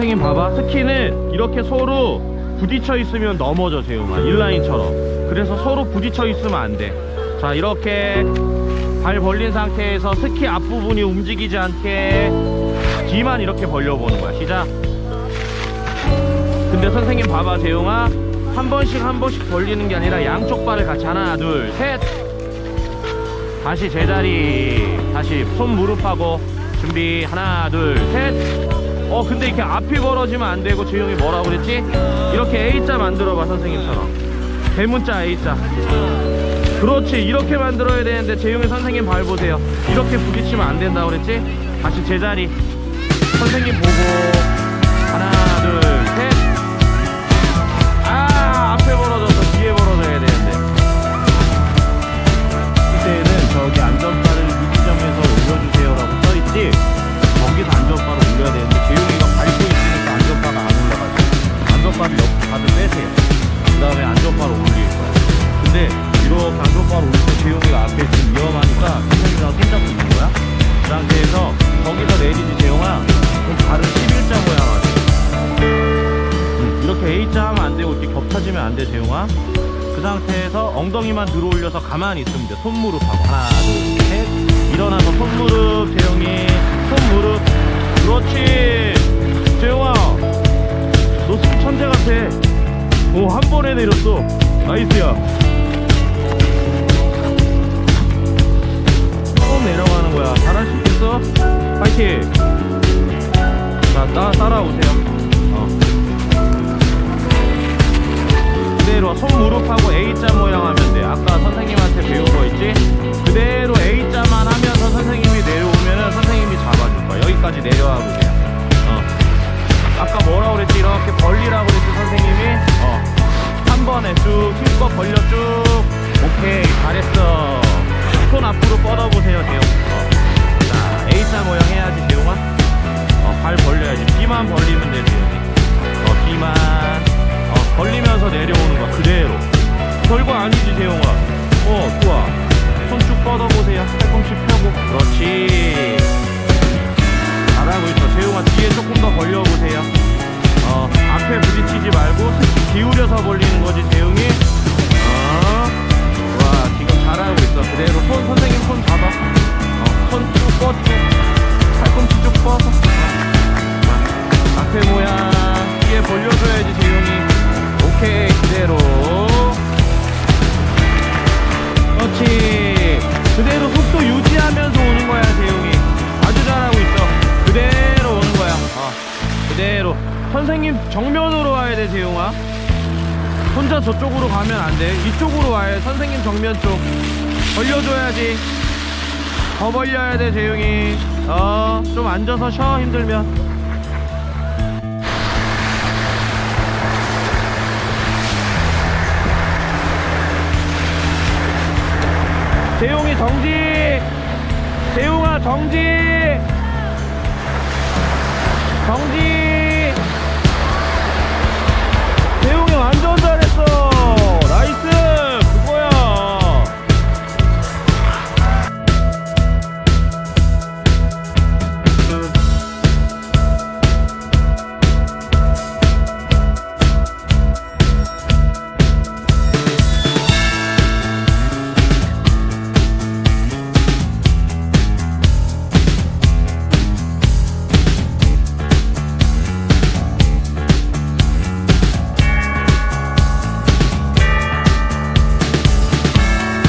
선생님 봐봐. 스키는 이렇게 서로 부딪혀 있으면 넘어져 재용아. 인라인처럼. 그래서 서로 부딪혀 있으면 안돼자 이렇게 발 벌린 상태에서 스키 앞부분이 움직이지 않게 뒤만 이렇게 벌려보는 거야. 시작. 근데 선생님 봐봐 재용아. 한 번씩 한 번씩 벌리는 게 아니라 양쪽 발을 같이 하나 둘 셋. 다시 제자리. 다시 손 무릎하고 준비. 하나 둘 셋 어 근데 이렇게 앞이 벌어지면 안 되고 재용이 뭐라고 그랬지? 이렇게 A자 만들어 봐 선생님처럼. 대문자 A자. 그렇지 이렇게 만들어야 되는데 재용이 선생님 발 보세요. 이렇게 부딪히면 안 된다고 그랬지? 다시 제자리. 선생님 보고. 하나 이렇게 안전바를 올릴 때 재용이가 앞에 지금 위험하니까 선생님이랑 손잡고 있는 거야? 그 상태에서 거기서 내리지 재용아 그럼 발을 11자 모양 하지 음, 이렇게 A자 하면 안 되고 이렇게 겹쳐지면 안 돼 재용아. 그 상태에서 엉덩이만 들어 올려서 가만히 있으면 돼. 손무릎 하고. 하나 둘셋. 일어나서 손무릎 재용이. 손무릎. 그렇지. 재용아 너 천재 같아. 오한 번에 내렸어. 나이스야 그대로 손 무릎하고 A자 모양 하면 돼. 아까 선생님한테 배운 거 있지? 그대로 A자만 하면서 선생님이 내려오면은 선생님이 잡아줄 거야. 여기까지 내려와 보세요. 어. 아까 뭐라고 그랬지? 이렇게 벌리라고 그랬지, 선생님이? 어. 한 번에 쭉 힘껏 벌려 쭉. 오케이, 잘했어. 손 앞으로 뻗어보세요, 내려오는 거야 그대로. 별거 아니지 재용아. 어 좋아. 손 쭉 뻗어보세요. 팔꿈치 펴고. 그렇지. 잘하고 있어. 재용아 뒤에 조금 더 벌려보세요. 어 앞에 부딪히지 말고 스키 기울여서 벌리는 거지 재용이. 어와 지금 잘하고 있어. 그대로 손 선생님 손 잡아. 어 손 쭉 뻗고 팔꿈치 쭉 뻗어. 어. 앞에 모양. 뒤에 벌려줘야지 재용이 오케이 그대로. 그렇지. 그대로 속도 유지하면서 오는 거야 재용이. 아주 잘하고 있어. 그대로 오는 거야. 어 그대로. 선생님 정면으로 와야 돼 재용아. 혼자 저쪽으로 가면 안돼. 이쪽으로 와야 해 선생님 정면 쪽. 벌려줘야지. 더 벌려야 돼 재용이. 어 좀 앉아서 쉬어 힘들면 재용이 정지. 재용아 정지. 정지